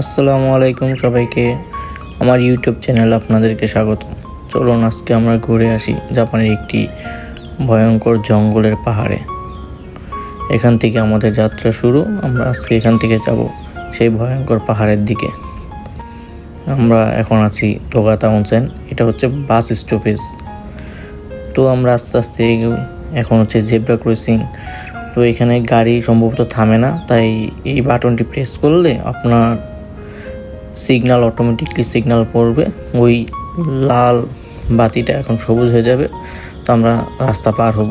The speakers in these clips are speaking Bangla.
আসসালামু আলাইকুম সবাইকে। আমার ইউটিউব চ্যানেল আপনাদেরকে স্বাগত চলুন আজকে আমরা ঘুরে আসি জাপানের একটি ভয়ঙ্কর জঙ্গলের পাহাড়ে। এখান থেকে আমাদের যাত্রা শুরু। আমরা আজকে এখান থেকে যাব সেই ভয়ঙ্কর পাহাড়ের দিকে। আমরা এখন আছি তোগাতা অনসেন এটা হচ্ছে বাস স্টপেজ। তো আমরা আস্তে আস্তে এখন হচ্ছে জেব্রা ক্রসিং। তো এখানে গাড়ি সম্ভবত থামে না। তাই এই বাটনটি প্রেস করলে আপনার সিগন্যাল অটোমেটিকলি সিগনাল পড়বে। ওই লাল বাতিটা এখন সবুজ হয়ে যাবে, তো আমরা রাস্তা পার হব।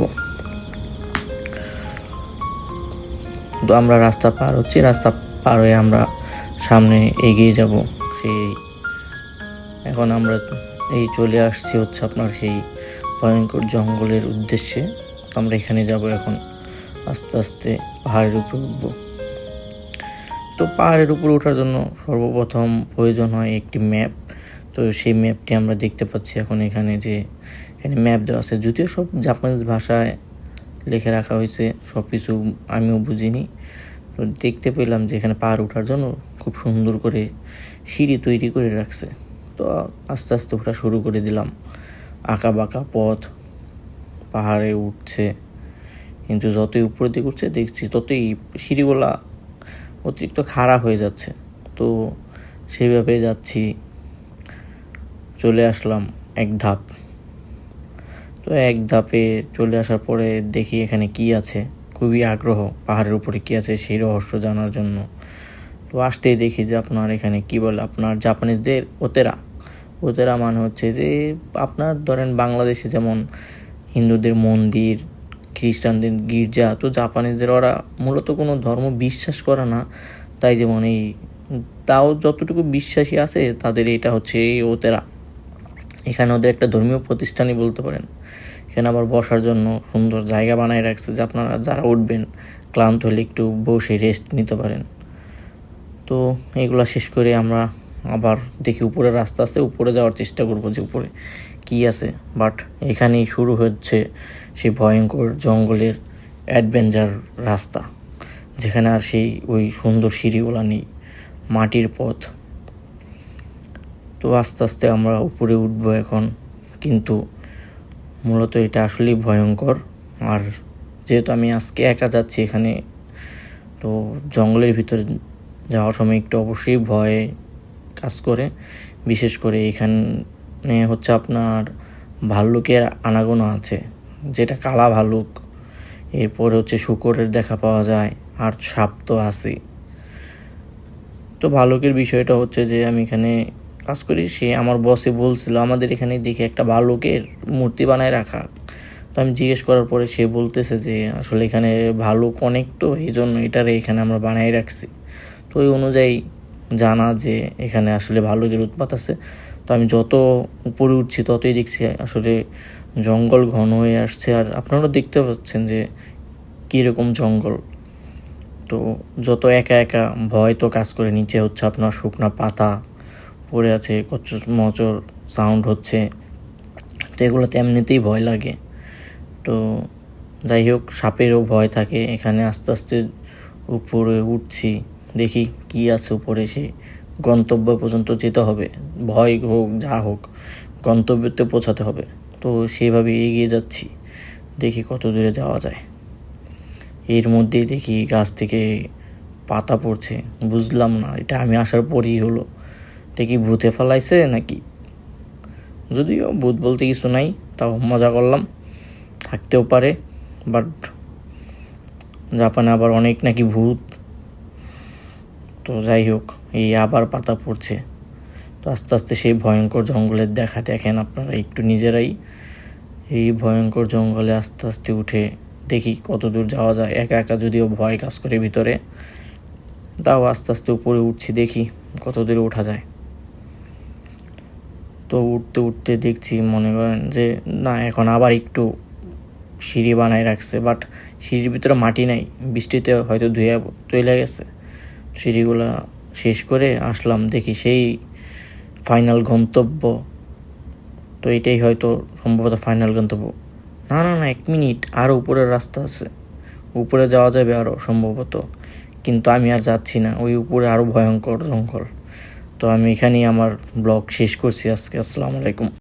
তো আমরা রাস্তা পার হচ্ছি, রাস্তা পার হয়ে আমরা সামনে এগিয়ে যাব সেই, এখন আমরা এই চলে আসছি হচ্ছে আপনার সেই ভয়ঙ্কর জঙ্গলের উদ্দেশ্যে। আমরা এখানে যাব এখন, আস্তে আস্তে পাহাড়ের উপরে উঠবো। তো পাহাড়ের উপরে ওঠার জন্য সর্বপ্রথম প্রয়োজন হয় একটি ম্যাপ। তো সেই ম্যাপটি আমরা দেখতে পাচ্ছি এখন এখানে যে এখানে ম্যাপ দেওয়া আছে। যদিও সব জাপানিজ ভাষায় লিখে রাখা হয়েছে সব কিছু আমিও বুঝিনি। তো দেখতে পেলাম যে এখানে পাহাড় ওঠার জন্য খুব সুন্দর করে সিঁড়ি তৈরি করে রাখছে। তো আস্তে আস্তে ওঠা শুরু করে দিলাম। আঁকা বাঁকা পথ, পাহাড়ে উঠছে। কিন্তু যতই উপরের দিকে উঠছে, দেখছি ততই সিঁড়িগুলা অতিরিক্ত খাড়া হয়ে যাচ্ছে। তো সেইভাবে যাচ্ছি। চলে আসলাম এক ধাপ। তো এক ধাপে চলে আসার পরে দেখি এখানে কি আছে। খুবই আগ্রহ, পাহাড়ের উপরে কি আছে সেই রহস্য জানার জন্য। তো আসতেই দেখি যে আপনার এখানে কি বলে, আপনার জাপানিজদের ওতেরা। ওতেরা মানে হচ্ছে যে, আপনার ধরেন বাংলাদেশে যেমন হিন্দুদের মন্দির খ্রিস্টানদের গির্জা, তো জাপানিজদের ওরা মূলত কোনো ধর্ম বিশ্বাস করে না। তাই যেমন এই তাও যতটুকু বিশ্বাসী আছে, তাদের এটা হচ্ছে এই ওতেরা। এখানে ওদের একটা ধর্মীয় প্রতিষ্ঠানই বলতে পারেন। এখানে আবার বসার জন্য সুন্দর জায়গা বানায় রাখছে, যে আপনারা যারা উঠবেন, ক্লান্ত হলে একটু বসে রেস্ট নিতে পারেন। তো এগুলা শেষ করে আমরা আবার দেখি উপরে রাস্তা আছে, উপরে যাওয়ার চেষ্টা করব যে উপরে কি আছে। বাট এখানেই শুরু হচ্ছে সেই ভয়ঙ্কর জঙ্গলের অ্যাডভেঞ্চার রাস্তা, যেখানে আর সেই ওই সুন্দর সিঁড়িগুলা নেই, মাটির পথ। তো আস্তে আস্তে আমরা উপরে উঠবো এখন, কিন্তু মূলত এটা আসলেই ভয়ঙ্কর। আর যেহেতু আমি আজকে একা যাচ্ছি এখানে, তো জঙ্গলের ভিতরে যাওয়ার সময় একটু অবশ্যই ভয় কাজ করে। বিশেষ করে এখানে হচ্ছে আপনার ভাল্লুকের আনাগোনা আছে, যেটা কালা ভাল্লুক। এরপরে হচ্ছে শুকরের দেখা পাওয়া যায়, আর সাপ তো আছেই। তো ভালুকের বিষয়টা হচ্ছে যে, আমি এখানে কাজ করি, সে আমার বসে বলছিল, আমাদের এখানে দেখে একটা ভালুকের মূর্তি বানায় রাখা। তো আমি জিজ্ঞেস করার পরে সে বলতেছে যে, আসলে এখানে ভালুক অনেক তো এই জন্য এটারে এখানে আমরা বানাই রাখছি। তো ওই অনুযায়ী জানা যে এখানে আসলে ভালো ভালুকের উৎপাত আছে। তো আমি যত উপরে উঠছি ততই দেখছি আসলে জঙ্গল ঘন হয়ে আসছে। আর আপনারা দেখতে পাচ্ছেন যে কীরকম জঙ্গল। তো যত একা একা ভয় তো কাজ করে, নিচে হচ্ছে আপনার শুকনা পাতা, পড়ে আছে কচর মচর সাউন্ড হচ্ছে। তো এগুলোতে এমনিতেই ভয় লাগে। তো যাই হোক, সাপেরও ভয় থাকে। এখানে আস্তে আস্তে উপরে উঠছি। দেখি কি আছে উপরে সে। গন্তব্য পর্যন্ত যেতে হবে। ভয় হোক, যা হোক, গন্তব্যতে পৌঁছাতে হবে। তো সেভাবে এগিয়ে যাচ্ছি। দেখি কত দূরে যাওয়া যায়। এর মধ্যেই দেখি গাছ থেকে পাতা পড়ছে। বুঝলাম না, এটা আমি আসার পরই হলো। এটা কি ভূতে ফেলাইছে নাকি? যদিও ভূত বলতে কিছু নাই, তাও মজা করলাম। থাকতেও পারে, বাট জাপানে আবার অনেক নাকি ভূত। তো যাই হোক, এই আবার পাতা পড়ছে। তো আস্তে আস্তে সেই ভয়ঙ্কর জঙ্গলের দেখা দেখেন আপনারা, একটু নিজেরাই। এই ভয়ঙ্কর জঙ্গলে আস্তে আস্তে উঠে দেখি কত দূর যাওয়া যায়। একা একা যদিও ভয় কাজ করে ভিতরে, তাও আস্তে আস্তে উপরে উঠছি, দেখি কত দূরে ওঠা যায়। তো উঠতে উঠতে দেখছি, মনে করেন যে, না, এখন আবার একটু সিঁড়ি বানায় রাখছে বাট সিঁড়ির ভিতরে মাটি নাই, বৃষ্টিতে হয়তো ধুয়ে চলে গেছে। সিঁড়িগুলা শেষ করে আসলাম। দেখি সেই ফাইনাল গন্তব্য। তো এটাই হয়তো সম্ভবত ফাইনাল গন্তব্য। না না না, এক মিনিট। আরও উপরের রাস্তা আছে। উপরে যাওয়া যাবে আরও সম্ভবত। কিন্তু আমি আর যাচ্ছি না। ওই উপরে আরও ভয়ঙ্কর জঙ্গল। তো আমি এখানেই আমার ব্লগ শেষ করছি আজকে। আসসালামু আলাইকুম।